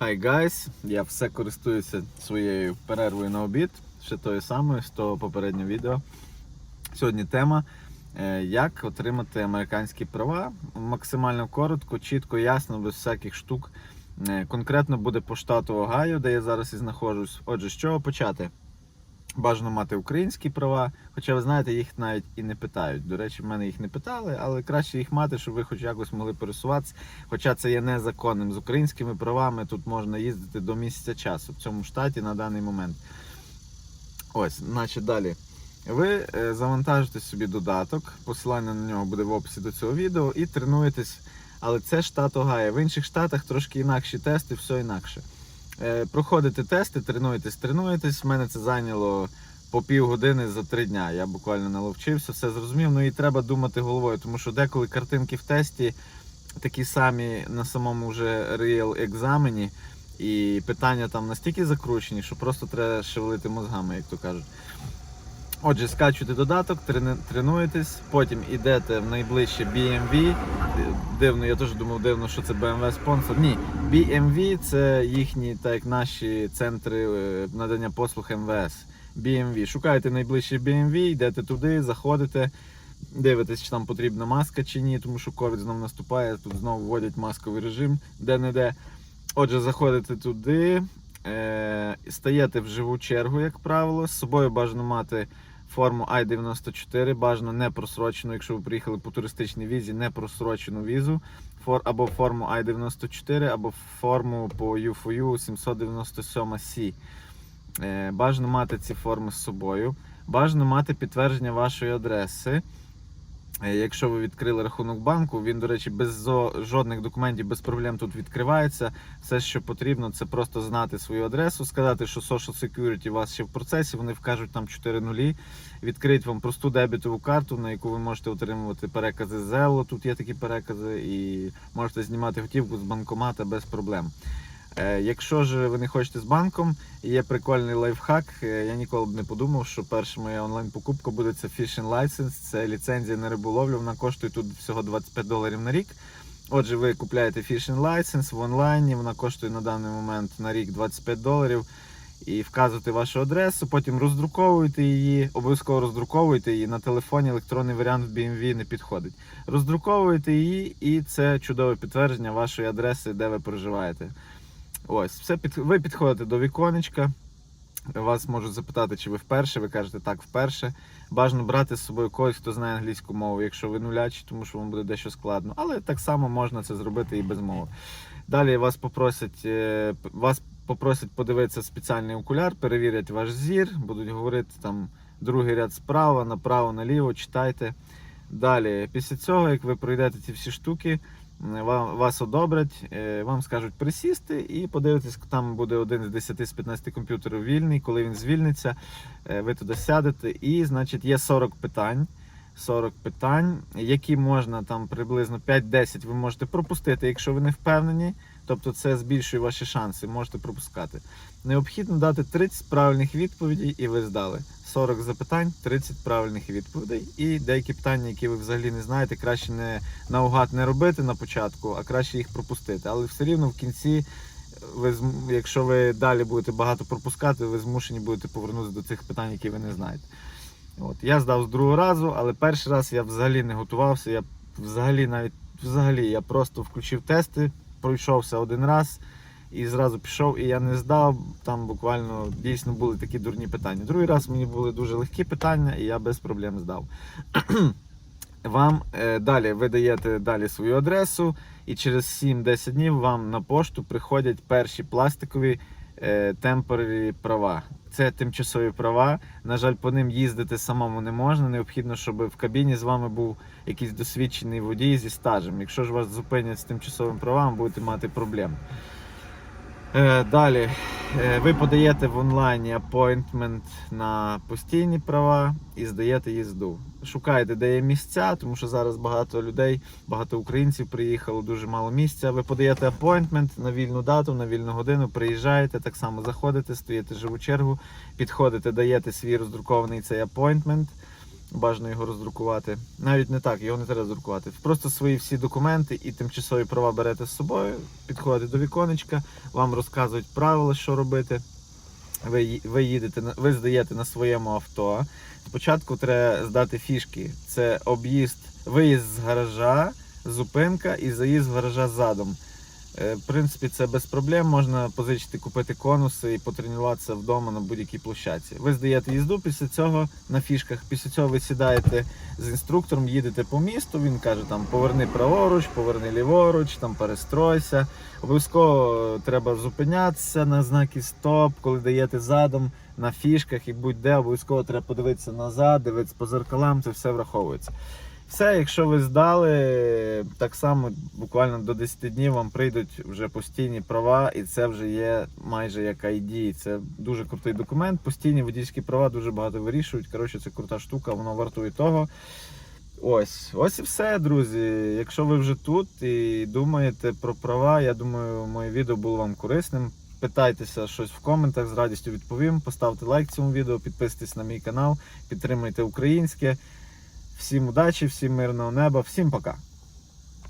Hi guys! Я все користуюся своєю перервою на обід, ще тою самою з того попереднього відео. Сьогодні тема е, як отримати американські права. Максимально коротко, чітко, ясно, без всяких штук. Е, Конкретно буде по штату Огайо, де я зараз і знаходжусь. Отже, з чого почати? Бажано мати українські права, хоча ви знаєте, їх навіть і не питають. До речі, в мене їх не питали, але краще їх мати, щоб ви хоч якось могли пересуватися. Хоча це є незаконним. З українськими правами тут можна їздити до місяця часу в цьому штаті на даний момент. Ось, значить далі. Ви е, завантажите собі додаток, посилання на нього буде в описі до цього відео, і тренуєтесь. Але це штат Огайо. В інших штатах трошки інакші тести, все інакше. Е, проходите тести, тренуєтесь, тренуєтесь. В мене це зайняло по півгодини за три дня. Я буквально наловчився, все зрозумів. Ну і треба думати головою, тому що деколи картинки в тесті такі самі на самому вже реал екзамені, і питання там настільки закручені, що просто треба шевелити мозгами, як то кажуть. Отже, скачуєте додаток, тренуєтесь, потім йдете в найближче BMV. Дивно, я теж думав, дивно, що це BMW спонсор. Ні, BMV це їхні, так як наші центри е, надання послуг МВС. BMV. Шукаєте найближче BMV, йдете туди, заходите, дивитесь, чи там потрібна маска чи ні, тому що ковід знову наступає, тут знову вводять масковий режим де-не-де. Отже, заходите туди, е, стаєте в живу чергу, як правило. З собою бажано мати форму I-94, бажано не просрочену, якщо ви приїхали по туристичній візі, не просрочену візу, фор, або форму I-94, або форму по UFOU 797C. Е, бажано мати ці форми з собою. Бажано мати підтвердження вашої адреси. Е, Якщо ви відкрили рахунок банку, він, до речі, без жодних документів, без проблем тут відкривається. Все, що потрібно, це просто знати свою адресу, сказати, що Social Security у вас ще в процесі, вони вкажуть там 4 нулі, відкриють вам просту дебітову карту, на яку ви можете отримувати перекази з Zelle, тут є такі перекази, і можете знімати готівку з банкомата без проблем. Е, Якщо ж ви не хочете з банком, є прикольний лайфхак. Е, Я ніколи б не подумав, що перша моя онлайн-покупка буде це Fishing License, це ліцензія на риболовлю. Вона коштує тут всього 25 доларів на рік. Отже, ви купляєте Fishing License в онлайні, вона коштує на даний момент на рік 25 доларів. І вказуєте вашу адресу, потім роздруковуєте її, обов'язково роздруковуєте її на телефоні. Електронний варіант в BMW не підходить. Роздруковуєте її, і це чудове підтвердження вашої адреси, де ви проживаєте. Ось, все під... ви підходите до віконечка. Вас можуть запитати, чи ви вперше, ви кажете так, вперше. Бажано брати з собою когось, хто знає англійську мову, якщо ви нулячі, тому що вам буде дещо складно. Але так само можна це зробити і без мови. Далі вас попросять, е, вас попросять подивитися спеціальний окуляр, перевірять ваш зір, будуть говорити там другий ряд справа, направо, наліво, читайте. Далі, після цього, як ви пройдете ці всі штуки, вас одобрять, е, вам скажуть присісти і подивитись, там буде один з 10 з 15 комп'ютерів вільний. Коли він звільниться, е, ви туди сядете, і значить є 40 питань. 40 питань, які можна там приблизно 5-10 ви можете пропустити, якщо ви не впевнені. Тобто це збільшує ваші шанси, можете пропускати. Необхідно дати 30 правильних відповідей, і ви здали. 40 запитань, 30 правильних відповідей. І деякі питання, які ви взагалі не знаєте, краще не наугад не робити на початку, а краще їх пропустити. Але все рівно в кінці, ви, якщо ви далі будете багато пропускати, ви змушені будете повернутися до цих питань, які ви не знаєте. От, я здав з другого разу, але перший раз я взагалі не готувався. Я взагалі навіть взагалі я просто включив тести, пройшовся один раз і зразу пішов, і я не здав. Там буквально дійсно були такі дурні питання. Другий раз мені були дуже легкі питання, і я без проблем здав. Вам е, далі ви даєте далі свою адресу, і через 7-10 днів вам на пошту приходять перші пластикові е, темпорарі права. Це тимчасові права. На жаль, по ним їздити самому не можна. Необхідно, щоб в кабіні з вами був якийсь досвідчений водій зі стажем. Якщо ж вас зупинять з тимчасовим правом, будете мати проблеми. Е, Далі е, ви подаєте в онлайні апойнтмент на постійні права і здаєте їзду. Шукаєте, де є місця, тому що зараз багато людей, багато українців приїхало, дуже мало місця. Ви подаєте апойнтмент на вільну дату, на вільну годину, приїжджаєте, так само заходите, стоїте живу чергу, підходите, даєте свій роздрукований цей апойнтмент. Бажано його роздрукувати. Навіть не так, його не треба друкувати. Просто свої всі документи і тимчасові права берете з собою, підходите до віконечка, вам розказують правила, що робити. Ви, ви їдете, ви здаєте на своєму авто. Спочатку треба здати фішки. Це об'їзд, виїзд з гаража, зупинка і заїзд з гаража задом. Е, В принципі, це без проблем. Можна позичити, купити конуси і потренуватися вдома на будь-якій площадці. Ви здаєте їзду після цього на фішках. Після цього ви сідаєте з інструктором, їдете по місту. Він каже: там поверни праворуч, поверни ліворуч, там перестройся. Обов'язково треба зупинятися на знаки стоп, коли даєте задом на фішках і будь-де, обов'язково треба подивитися назад, дивитися по зеркалам, це все враховується. Все, якщо ви здали, так само буквально до 10 днів вам прийдуть вже постійні права, і це вже є майже як ID. Це дуже крутий документ. Постійні водійські права дуже багато вирішують. Коротше, це крута штука, воно вартує того. Ось, ось і все, друзі. Якщо ви вже тут і думаєте про права, я думаю, моє відео було вам корисним. Питайтеся щось в коментах, з радістю відповім. Поставте лайк цьому відео, підписуйтесь на мій канал, підтримуйте українське. Всім удачі, всім мирного неба, всім пока.